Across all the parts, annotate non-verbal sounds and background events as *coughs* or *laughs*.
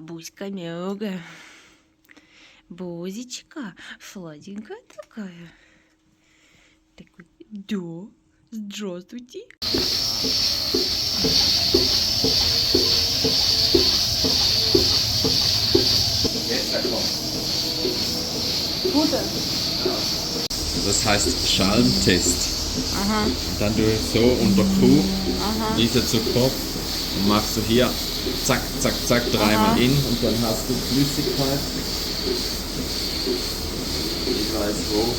Буська мягкая. Бузечка, сладенькая такая. Такой, да, здравствуйте. Gute. Das heißt Schalmtest. Aha, Und dann du so unter aha. diese zu Kopf und machst du hier zack, zack, zack dreimal Aha. in und dann hast du Flüssigkeit. Ich weiß wo.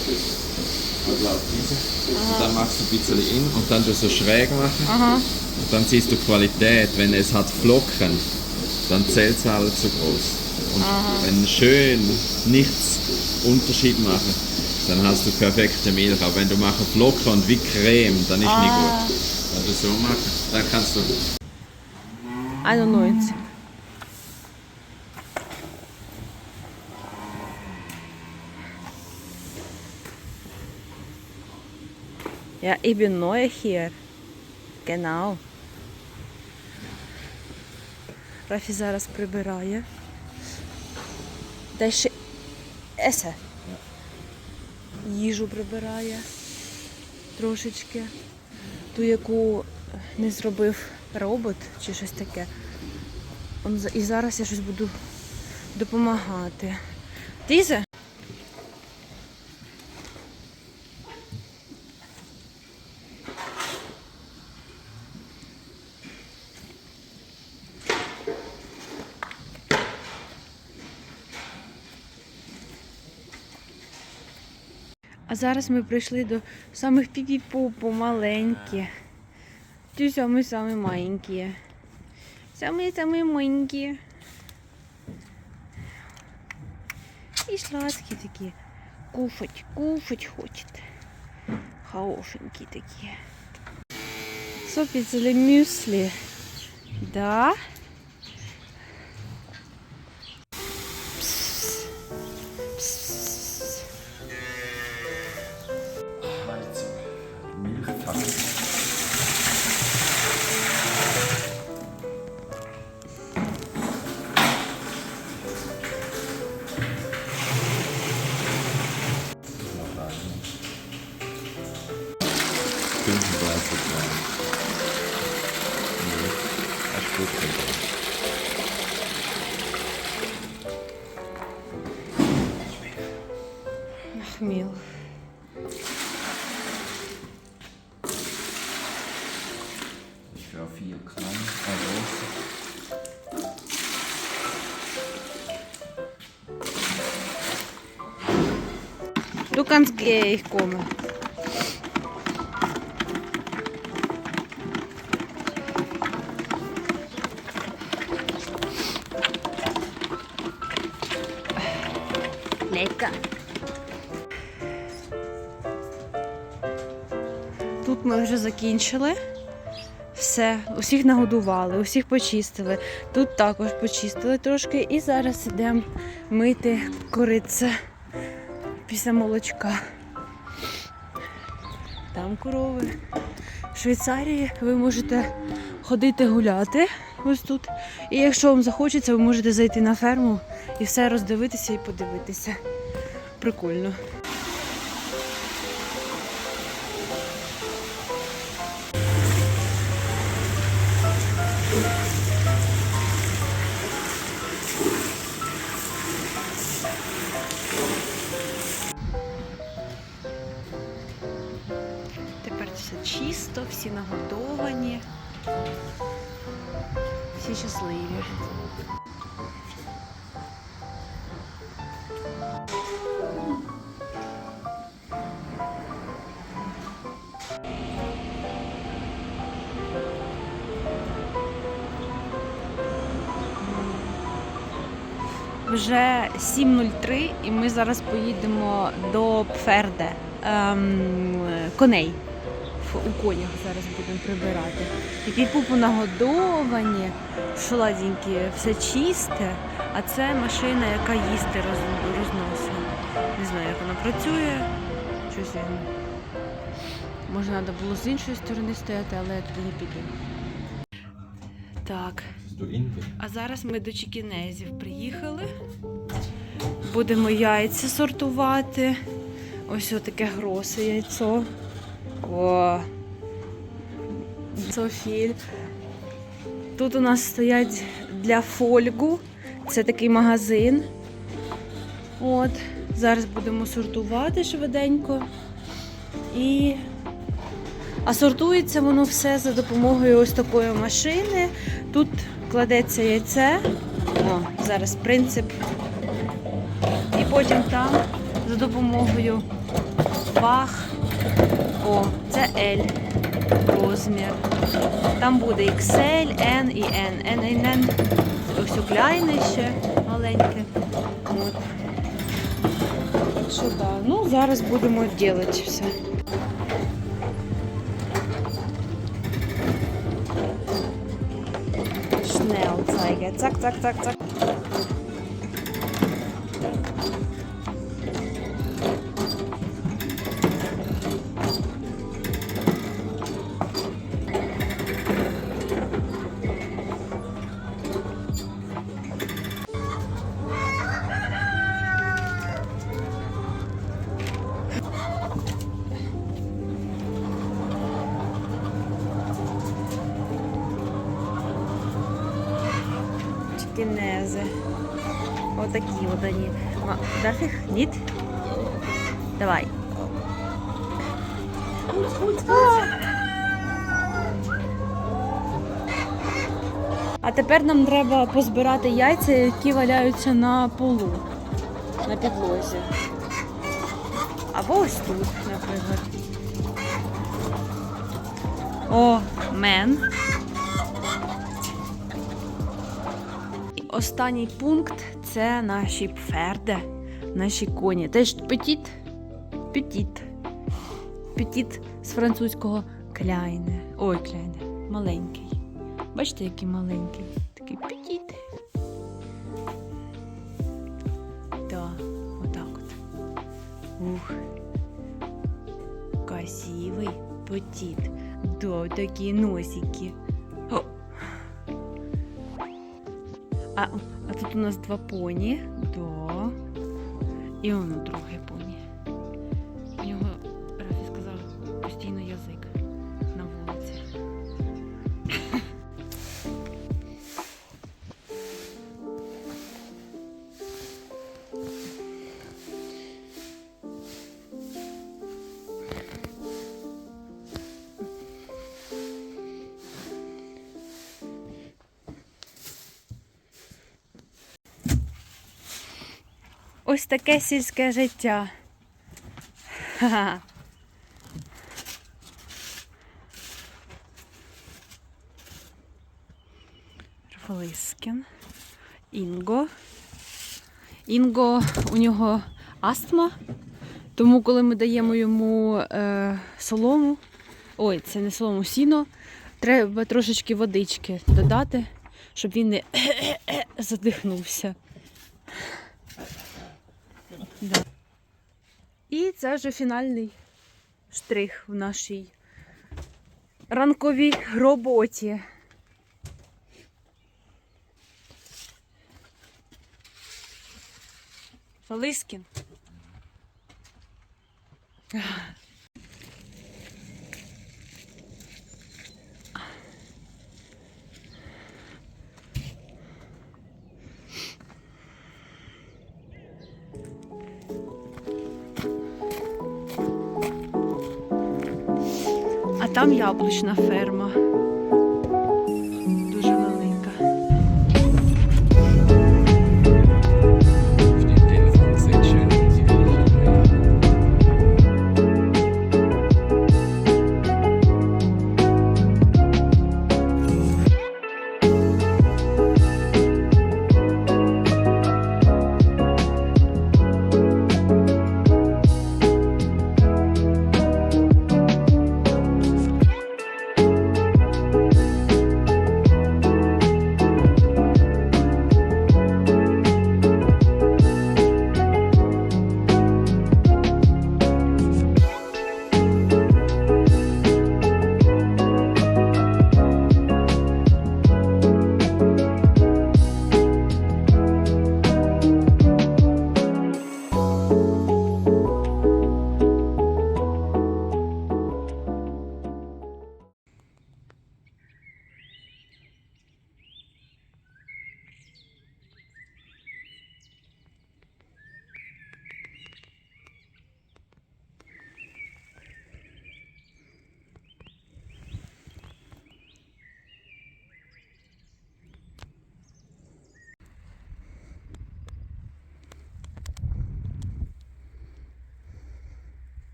Ich glaube diese. Und dann machst du ein bisschen in und dann du so schräg machen. Aha. Und dann siehst du Qualität. Wenn es hat Flocken, dann zählt es halt zu groß. Und wenn schön nichts Unterschied machen, dann hast du perfekte Milch. Aber wenn du machen Flocken und wie Creme, dann ist nicht Ah. gut. Wenn du so machen, dann kannst du 91. Ja, ich bin neu hier. Genau. Рафі зараз прибирає. Та ще есе. Їжу прибирає трошечки. Ту, яку не зробив робот чи щось таке. І зараз я щось буду допомагати. Тізе? А зараз ми прийшли до самих піпі-пупу маленькі. Ті самі самі маленькі. Самі-самі маленькі. І сладкі такі. Кушать, кушать хочет. Хорошенькі такі. Сопіцелі мюслі. Да? Du kannst gleich kommen. Lecker. Тут ми вже закінчили. Все, усіх нагодували, усіх почистили. Тут також почистили трошки. І зараз йдемо мити корице після молочка. Там корови. В Швейцарії ви можете ходити гуляти ось тут. І якщо вам захочеться, ви можете зайти на ферму і все роздивитися і подивитися. Прикольно. Чисто, всі нагодовані, всі щасливі. Вже 7.03 і ми зараз поїдемо до Пферде. Ем, коней. У конях зараз будемо прибирати. І піпупу нагодовані, шладенькі, все чисте. А це машина, яка їсти роз- розносить. Не знаю, як вона працює. Щось я... Може, треба було з іншої сторони стояти, але я туди не піду. Так. А зараз ми до чікінезів приїхали. Будемо яйця сортувати. Ось таке гросе яйцо. О. Софіль. Тут у нас стоять для фольгу. Це такий магазин. От. Зараз будемо сортувати швиденько. І а сортується воно все за допомогою ось такої машини. Тут кладеться яйце. О, зараз принцип. І потім там за допомогою ваг. О, це L розмір. Там буде XL, N і N. N і N. Ось у кляйне ще маленьке. От. Да. Ну, зараз будемо робити все. Schnell zeige. Zack, zack, zack, zack. Отакі от вони. Ма- Darf ich? Ніт? Давай. А тепер нам треба позбирати яйця, які валяються на полу, на підлозі. Або ось тут, наприклад. О, мен. Останній пункт це наші пферде, наші коні. Теж петіт, петіт. Петіт з французького кляйне. Ой, кляйне, маленький. Бачите, який маленький? Такий петіт. Да, отак от. Ух. Красивий петіт. Да, такі носики. А, а тут у нас два поні. Да. І воно друге Ось таке сільське життя. *laughs* Рафалискін. Інго. Інго, у нього астма, тому коли ми даємо йому е, солому, ой, це не солому, сіно, треба трошечки водички додати, щоб він не *coughs* задихнувся. Да. І це вже фінальний штрих в нашій ранковій роботі. Фалискін. Там яблучна ферма.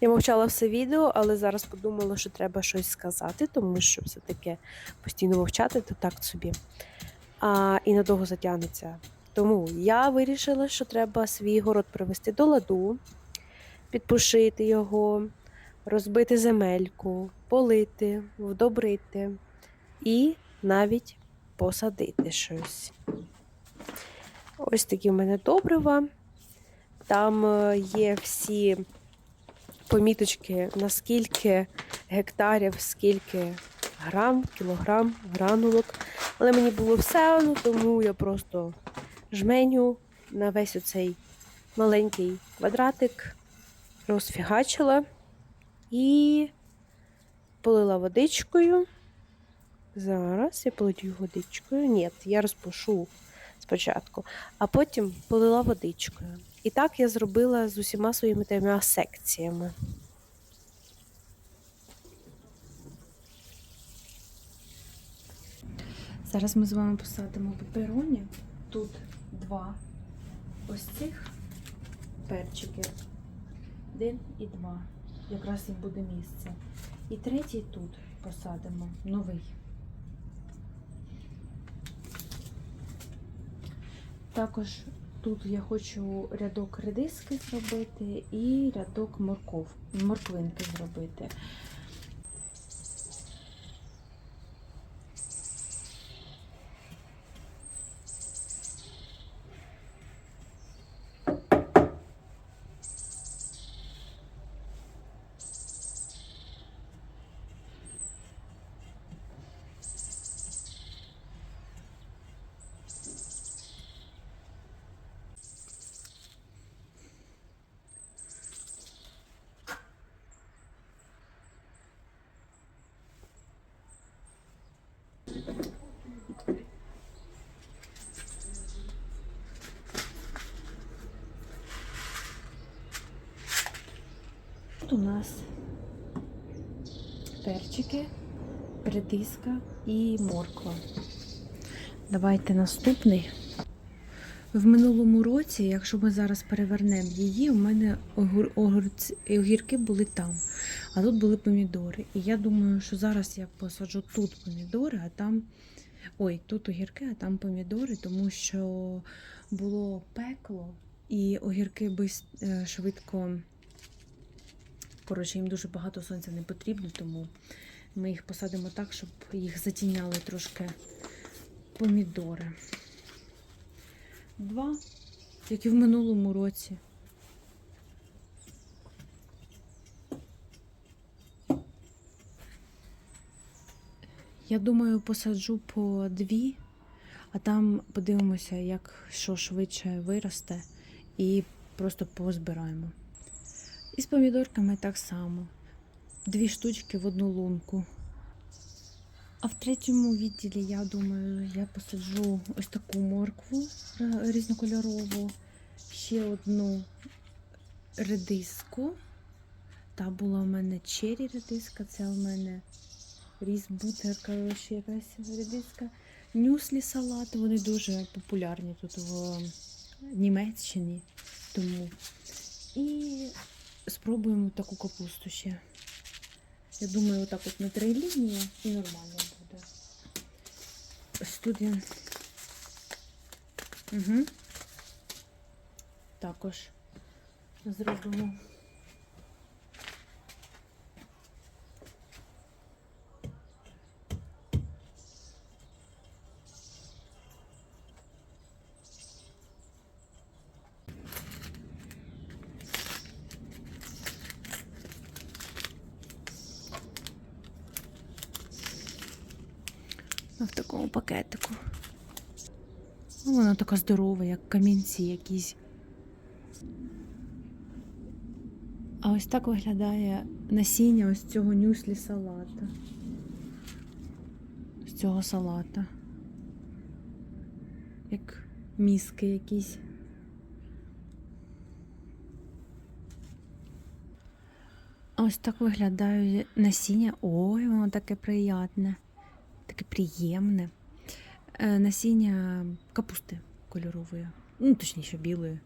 Я мовчала все відео, але зараз подумала, що треба щось сказати, тому що все-таки постійно мовчати то так собі. А, і надовго затягнеться. Тому я вирішила, що треба свій город привести до ладу, підпушити його, розбити земельку, полити, вдобрити і навіть посадити щось. Ось такі в мене добрива. Там е, є всі поміточки, наскільки гектарів, скільки грам, кілограм, гранулок. Але мені було все одно, тому я просто жменю на весь оцей маленький квадратик розфігачила і полила водичкою. Зараз я полию водичкою. Ні, я розпушу спочатку, а потім полила водичкою. І так я зробила з усіма своїми трьома секціями. Зараз ми з вами посадимо пепероні. Тут два ось цих перчики. Один і два. Якраз їм буде місце. І третій тут посадимо новий. Також тут я хочу рядок редиски зробити і рядок морков, морквинки зробити. У нас перчики, редиска і морква. Давайте наступний. В минулому році, якщо ми зараз перевернемо її, у мене огур, огурці- огірки були там, а тут були помідори. І я думаю, що зараз я посаджу тут помідори, а там. Ой, тут огірки, а там помідори, тому що було пекло, і огірки е, швидко Коротше, їм дуже багато сонця не потрібно, тому ми їх посадимо так, щоб їх затіняли трошки помідори. Два, як і в минулому році. Я думаю, посаджу по дві, а там подивимося, як що швидше виросте, і просто позбираємо. І з помідорками так само. Дві штучки в одну лунку. А в третьому відділі, я думаю, я посаджу ось таку моркву е, різнокольорову, ще одну редиску. Та була в мене чері редиска, це у мене різбутер, коротше, якась редиска. Нюслі салат, вони дуже популярні тут в Німеччині. Тому. І спробуємо таку капусту ще. Я думаю, отак от на три лінії і нормально буде. Ось тут я. Угу. Також зробимо. Ну, в такому пакетику. Ну, вона така здорова, як камінці якісь. А ось так виглядає насіння ось цього нюслі салата. З цього салата. Як мізки якісь. А ось так виглядає насіння. Ой, воно таке приятне таке приємне. Е, Насіння капусти кольорової, ну, точніше, білої.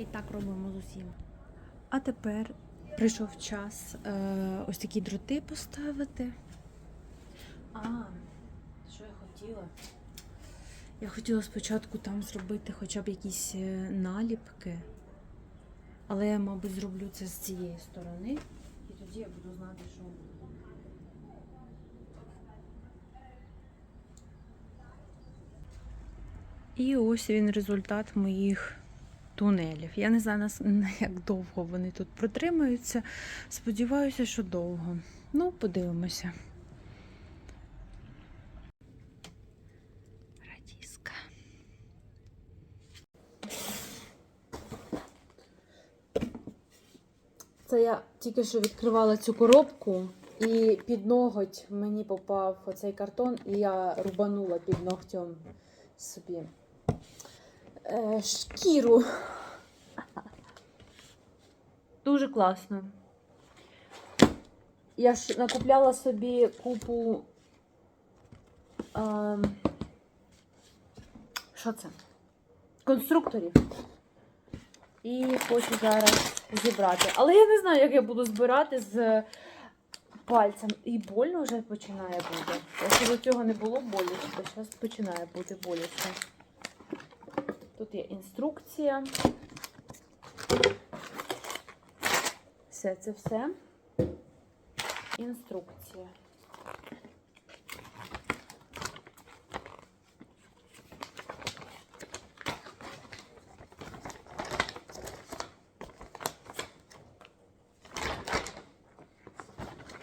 І так робимо з усім. А тепер прийшов час е, ось такі дроти поставити. А, що я хотіла? Я хотіла спочатку там зробити хоча б якісь е, наліпки. Але я, мабуть, зроблю це з цієї сторони. І тоді я буду знати, що. І ось він результат моїх тунелів. Я не знаю, *laughs* як довго вони тут протримаються. Сподіваюся, що довго. Ну, подивимося. Радіска. Це я тільки що відкривала цю коробку, і під ноготь мені попав оцей картон, і я рубанула під ногтем собі шкіру. Дуже класно. Я ж накупляла собі купу. Е, що це? Конструкторів. І хочу зараз зібрати. Але я не знаю, як я буду збирати з пальцем. І больно вже починає бути. Якщо до цього не було боляче, то зараз починає бути боляче. Тут є інструкція. Все це все. Інструкція.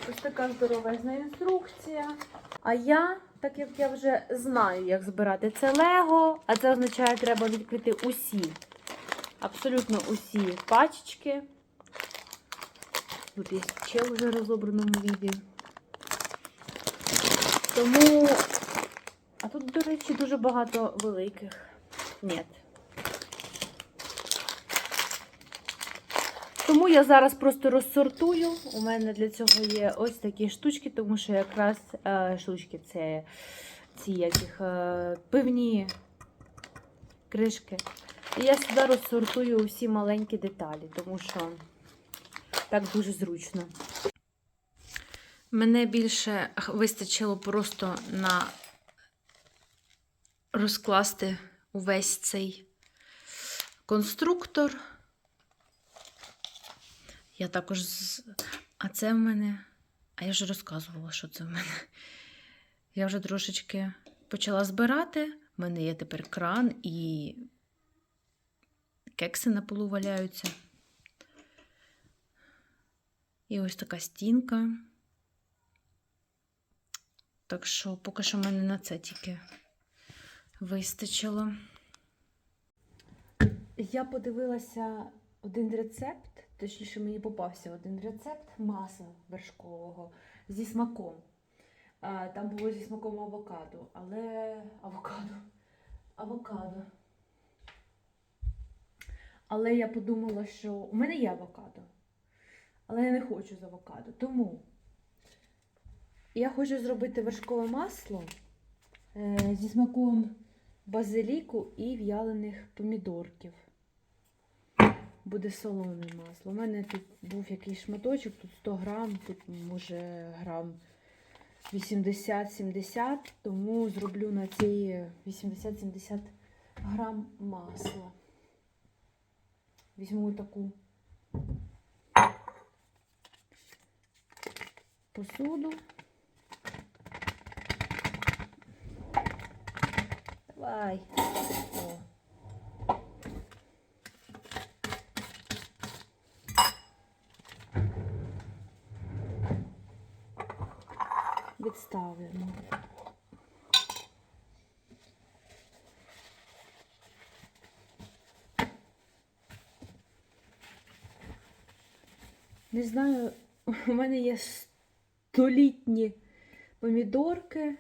Ось така здоровезна інструкція. А я, так як я вже знаю, як збирати це Лего, а це означає, треба відкрити усі, абсолютно усі пачечки. Тут є ще вже розобраному віді. Тому. А тут, до речі, дуже багато великих. Ні. Тому я зараз просто розсортую. У мене для цього є ось такі штучки, тому що якраз е, штучки це ці яких е, пивні кришки. І я сюди розсортую всі маленькі деталі, тому що так дуже зручно. Мене більше вистачило просто на розкласти увесь цей конструктор. Я також. А це в мене. А я вже розказувала, що це в мене. Я вже трошечки почала збирати. У мене є тепер кран і кекси на полу валяються. І ось така стінка. Так що поки що в мене на це тільки вистачило. Я подивилася один рецепт, точніше мені попався один рецепт маса вершкового зі смаком. Там було зі смаком авокадо, але авокадо. Авокадо. Але я подумала, що у мене є авокадо. Але я не хочу з авокадо. Тому я хочу зробити вершкове масло е, зі смаком базиліку і в'ялених помідорків. Буде солоне масло. У мене тут був якийсь шматочок, тут 100 грам, тут може грам 80-70, тому зроблю на ці 80-70 грам масла. Візьму таку посуду. Давай. О. Відставимо. Не знаю, у мене є столітні помідорки,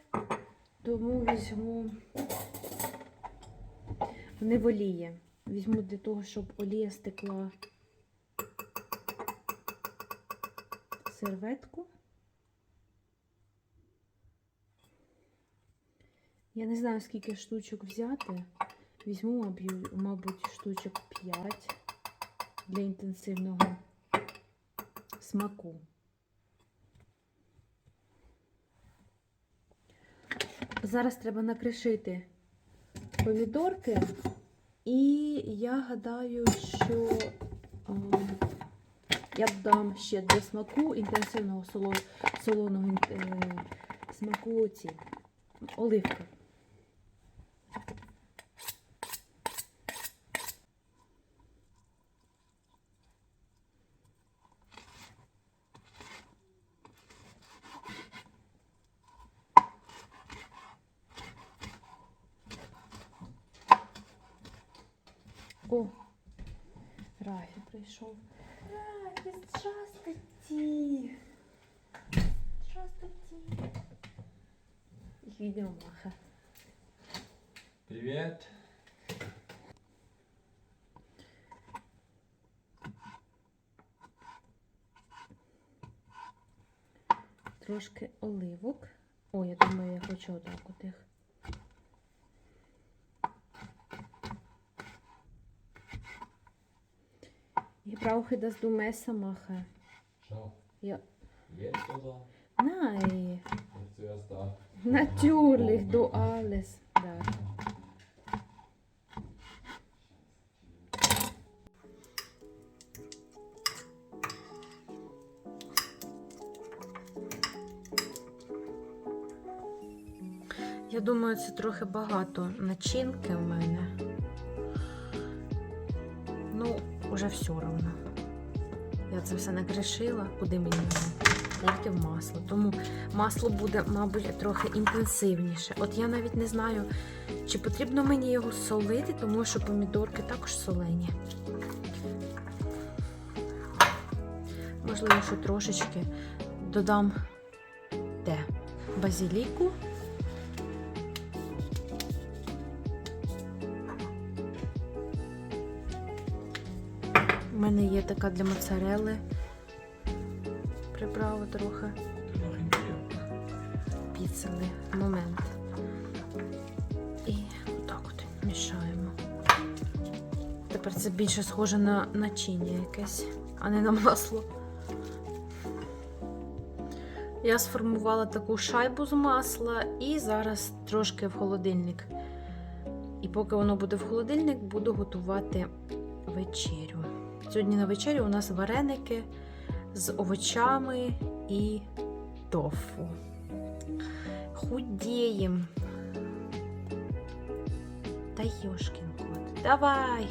тому візьму вони в олії. Візьму для того, щоб олія стекла серветку. Я не знаю, скільки штучок взяти. Візьму, мабуть, штучок 5. для інтенсивного смаку. Зараз треба накришити помідорки, і я гадаю, що а, я додам ще для смаку інтенсивного соло- солоного е, смаку ці оливки. О, Рафі прийшов. Рафі, здравствуйте. Здравствуйте. Ich Video mache. Привет. Трошки оливок. О, я думаю, я хочу отак от їх. Ich brauche, dass du Messer mache. Schau. Ja. Jetzt oder? Nein, Jetzt zuerst da. natürlich, du alles. Da. Думаю, це трохи багато начинки в мене. Ну, уже все одно. Я це все накришила, куди мені? Тільки в масло. Тому масло буде, мабуть, трохи інтенсивніше. От я навіть не знаю, чи потрібно мені його солити, тому що помідорки також солені. Можливо, що трошечки додам де? Базиліку. Мене є така для моцарели. Приправа трохи піцели. Момент. І отак от мішаємо. Тепер це більше схоже на начиння якесь, а не на масло. Я сформувала таку шайбу з масла і зараз трошки в холодильник. І поки воно буде в холодильник, буду готувати вечерю. Сьогодні на вечерю у нас вареники з овочами і тофу. Худеем. Та Йошкін кот. Давай.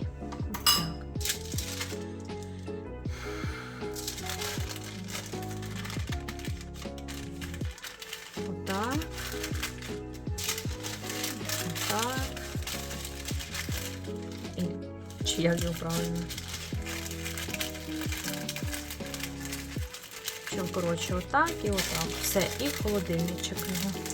Чи як його правильно? Чим коротше, отак і отак. Все, і в холодильничок його.